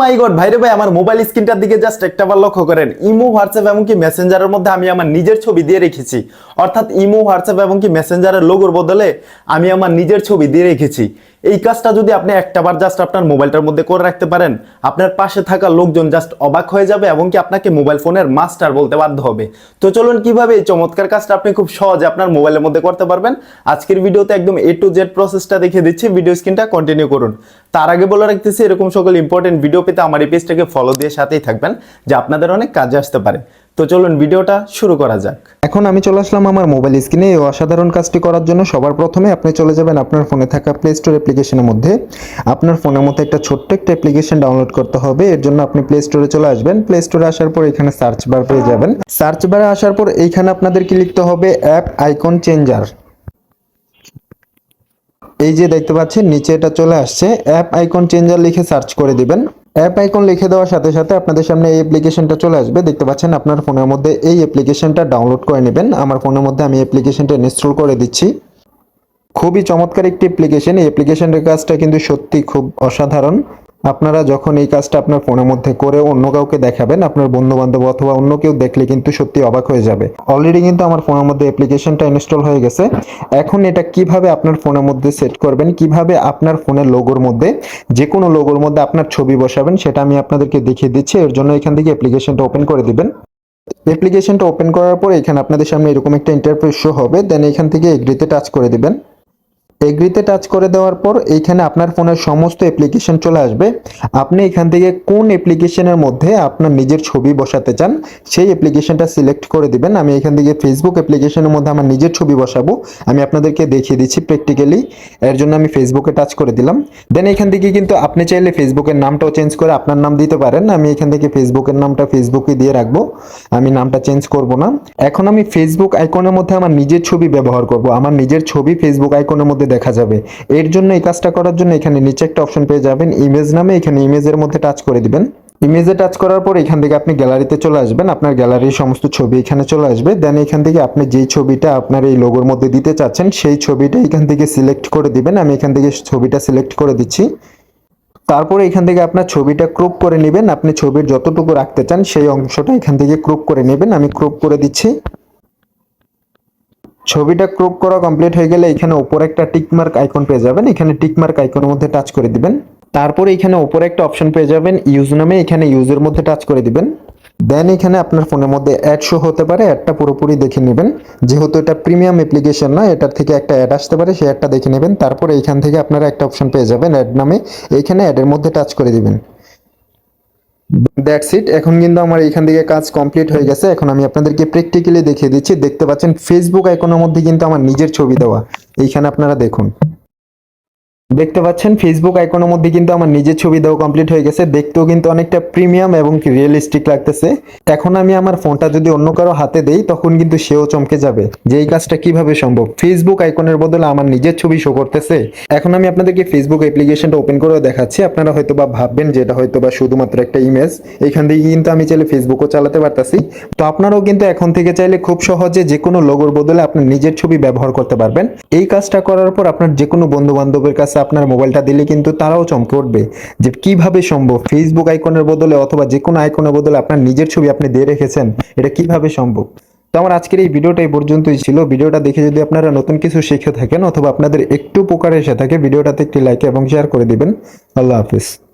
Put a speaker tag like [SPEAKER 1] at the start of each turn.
[SPEAKER 1] মাই god ভাইরে ভাই, আমার মোবাইল স্ক্রিনটার দিকে জাস্ট একটা বার লক্ষ্য করেন। ইমো, হোয়াটসঅ্যাপ এবং কি মেসেঞ্জারের মধ্যে আমি আমার নিজের ছবি দিয়ে রেখেছি। অর্থাৎ ইমো, হোয়াটসঅ্যাপ এবং কি মেসেঞ্জারের লোগোর বদলে আমি আমার নিজের ছবি দিয়ে রেখেছি। এই কাজটা যদি আপনি একটা বার জাস্ট আপনার মোবাইলটার মধ্যে করে রাখতে পারেন, আপনার পাশে থাকা লোকজন জাস্ট অবাক হয়ে যাবে এবং কি আপনাকে মোবাইল ফোনের মাস্টার বলতে বাধ্য হবে। তো চলুন কীভাবে এই চমৎকার কাজটা আপনি খুব সহজে আপনার মোবাইলের মধ্যে করতে পারবেন। আজকের ভিডিওতে একদম এ টু জেড প্রসেসটা দেখিয়ে দিচ্ছি। ভিডিও স্ক্রিনটা কন্টিনিউ করুন। তার আগে বলে রাখতেছি, এরকম সকল ইম্পর্টেন্ট ভিডিও পেতে আমার এই পেজটাকে ফলো দিয়ে সাথেই থাকবেন, যে আপনাদের অনেক কাজে আসতে পারে। তো চলুন ভিডিওটা শুরু করা যাক।
[SPEAKER 2] এখন আমি চলে আসলাম আমার মোবাইল স্ক্রিনে। এই অসাধারণ কাজটি করার জন্য সবার প্রথমে আপনি চলে যাবেন আপনার ফোনে থাকা প্লে স্টোর অ্যাপ্লিকেশনের মধ্যে। আপনার ফোনের মধ্যে একটা ছোট্ট একটা অ্যাপ্লিকেশন ডাউনলোড করতে হবে। এর জন্য আপনি প্লে স্টোরে চলে আসবেন। প্লে স্টোরে আসার পর এখানে সার্চ বার পেয়ে যাবেন। সার্চ বারে আসার পর এইখানে আপনাদেরকে লিখতে হবে অ্যাপ আইকন চেঞ্জার এই যে দেখতে পাচ্ছেন, নিচে এটা চলে আসছে। অ্যাপ আইকন চেঞ্জার লিখে সার্চ করে দিবেন। অ্যাপ আইকন লিখে দেওয়ার সাথে সাথে আপনাদের সামনে এই অ্যাপ্লিকেশনটা চলে আসবে। দেখতে পাচ্ছেন, আপনার ফোনের মধ্যে এই অ্যাপ্লিকেশনটা ডাউনলোড করে নেবেন। আমার ফোনের মধ্যে আমি অ্যাপ্লিকেশনটা ইনস্টল করে দিচ্ছি। খুবই চমৎকার একটি অ্যাপ্লিকেশন এই অ্যাপ্লিকেশনের কাজটা কিন্তু সত্যি খুব অসাধারণ। আপনারা যখন এই কাজটা আপনার ফোনের মধ্যে করে অন্য কাউকে দেখাবেন, আপনার বন্ধু বান্ধব অথবা অন্য কেউ দেখলে কিন্তু সত্যি অবাক হয়ে যাবে। অলরেডি কিন্তু আমার ফোনের মধ্যে অ্যাপ্লিকেশনটা ইনস্টল হয়ে গেছে। এখন এটা কীভাবে আপনার ফোনের মধ্যে সেট করবেন, কীভাবে আপনার ফোনের লোগোর মধ্যে যে কোনো লোগোর মধ্যে আপনার ছবি বসাবেন, সেটা আমি আপনাদেরকে দেখিয়ে দিচ্ছি। এর জন্য এখান থেকে অ্যাপ্লিকেশনটা ওপেন করে দিবেন। অ্যাপ্লিকেশনটা ওপেন করার পর এখানে আপনাদের সামনে এরকম একটা ইন্টারফেস শো হবে। দেন এখান থেকে এগ্রিতে টাচ করে দিবেন। এগ্রিতে টাচ করে দেওয়ার পর এইখানে আপনার ফোনের সমস্ত অ্যাপ্লিকেশন চলে আসবে। আপনি এখান থেকে কোন অ্যাপ্লিকেশনের মধ্যে আপনার নিজের ছবি বসাতে চান, সেই অ্যাপ্লিকেশনটা সিলেক্ট করে দিবেন। আমি এখান থেকে ফেসবুক অ্যাপ্লিকেশনের মধ্যে আমার নিজের ছবি বসাবো। আমি আপনাদেরকে দেখিয়ে দিচ্ছি প্র্যাকটিক্যালি এর জন্য আমি ফেসবুকে টাচ করে দিলাম। দেন এখান থেকে কিন্তু আপনি চাইলে ফেসবুকের নামটাও চেঞ্জ করে আপনার নাম দিতে পারেন। আমি এখান থেকে ফেসবুকের নামটা ফেসবুকে দিয়ে রাখব। আমি নামটা চেঞ্জ করব না। এখন আমি ফেসবুক আইকনের মধ্যে আমার নিজের ছবি ব্যবহার করব। আমার নিজের ছবি ফেসবুক আইকনের মধ্যে দেখা যাবে। এর জন্য এই কাজটা করার জন্য এখানে নিচে একটা অপশন পেয়ে যাবেন ইমেজ নামে। এখানে ইমেজের মধ্যে টাচ করে দিবেন। ইমেজে টাচ করার পর এখান থেকে আপনি গ্যালারিতে চলে আসবেন। আপনার গ্যালারির সমস্ত ছবি এখানে চলে আসবে। দেন এখান থেকে আপনি যেই ছবিটা আপনার এই লোগোর মধ্যে দিতে চাচ্ছেন, সেই ছবিটা এখান থেকে সিলেক্ট করে দিবেন। আমি এখান থেকে ছবিটা সিলেক্ট করে দিচ্ছি। তারপরে এখান থেকে আপনার ছবিটা ক্রপ করে নেবেন। আপনি ছবির যতটুকু রাখতে চান, সেই অংশটা এখান থেকে ক্রপ করে নেবেন। আমি ক্রপ করে দিচ্ছি। ছবিটা ক্রপ করা কমপ্লিট হয়ে গেলে এখানে উপরে একটা টিকমার্ক আইকন পেয়ে যাবেন। এখানে টিকমার্ক আইকনের মধ্যে টাচ করে দিবেন। তারপরে এখানে উপরে একটা অপশন পেয়ে যাবেন ইউজ নামে এখানে ইউজের মধ্যে টাচ করে দিবেন। দেন এখানে আপনার ফোনের মধ্যে অ্যাড শো হতে পারে অ্যাডটা পুরোপুরি দেখে নেবেন। যেহেতু এটা প্রিমিয়াম অ্যাপ্লিকেশন না, এটার থেকে একটা অ্যাড আসতে পারে, সেই অ্যাডটা দেখে নেবেন। তারপরে এখান থেকে আপনারা একটা অপশন পেয়ে যাবেন অ্যাড নামে। এইখানে অ্যাডের মধ্যে টাচ করে দিবেন। দ্যাটস ইট এখন কিন্তু আমার এখান থেকে কাজ কমপ্লিট হয়ে গেছে। এখন আমি আপনাদেরকে প্র্যাকটিক্যালি দেখিয়ে দিচ্ছি। দেখতে পাচ্ছেন ফেসবুক আইকনের মধ্যে কিন্তু আমার নিজের ছবি দেওয়া। এইখানে আপনারা দেখুন। দেখতে পাচ্ছেন ফেসবুক আইকনের মধ্যে কিন্তু আমার নিজের ছবি দেওয়া কমপ্লিট হয়ে গেছে। দেখতেও কিন্তু অনেকটা প্রিমিয়াম এবং রিয়েলিস্টিক লাগতেছে। এখন আমি আমার ফোনটা যদি অন্য কারও হাতে দেই, তখন কিন্তু সেও চমকে যাবে। যে এই কাজটা কীভাবে সম্ভব? ফেসবুক আইকনের বদলে আমার নিজের ছবি শো করতেছে। এখন আমি আপনাদেরকে ফেসবুক অ্যাপ্লিকেশনটা ওপেন করে দেখাচ্ছি। আপনারা হয়তো বা ভাববেন যে এটা হয়তো বা শুধুমাত্র একটা ইমেজ এখান থেকে কিন্তু আমি চাইলে ফেসবুকও চালাতে পারতাছি। তো আপনারাও কিন্তু এখন থেকে চাইলে খুব সহজে যে কোনো লোগোর বদলে আপনার নিজের ছবি ব্যবহার করতে পারবেন। এই কাজটা করার পর আপনার যে কোনো বন্ধু বান্ধবের কাছে আপনার মোবাইলটা দিলে কিন্তু তারাও চমকে উঠবে যে কীভাবে সম্ভব? ফেসবুক আইকনের বদলে অথবা যে কোনো আইকনের বদলে আপনার নিজের ছবি আপনি দিয়ে রেখেছেন, এটা কীভাবে সম্ভব? তো আমার আজকের এই ভিডিওটা এই পর্যন্তই ছিল। ভিডিওটা দেখে যদি আপনারা নতুন কিছু শিখে থাকেন অথবা আপনাদের একটু উপকার এসে থাকে, ভিডিওটাতে একটি লাইক এবং শেয়ার করে দিবেন। আল্লাহ হাফিজ।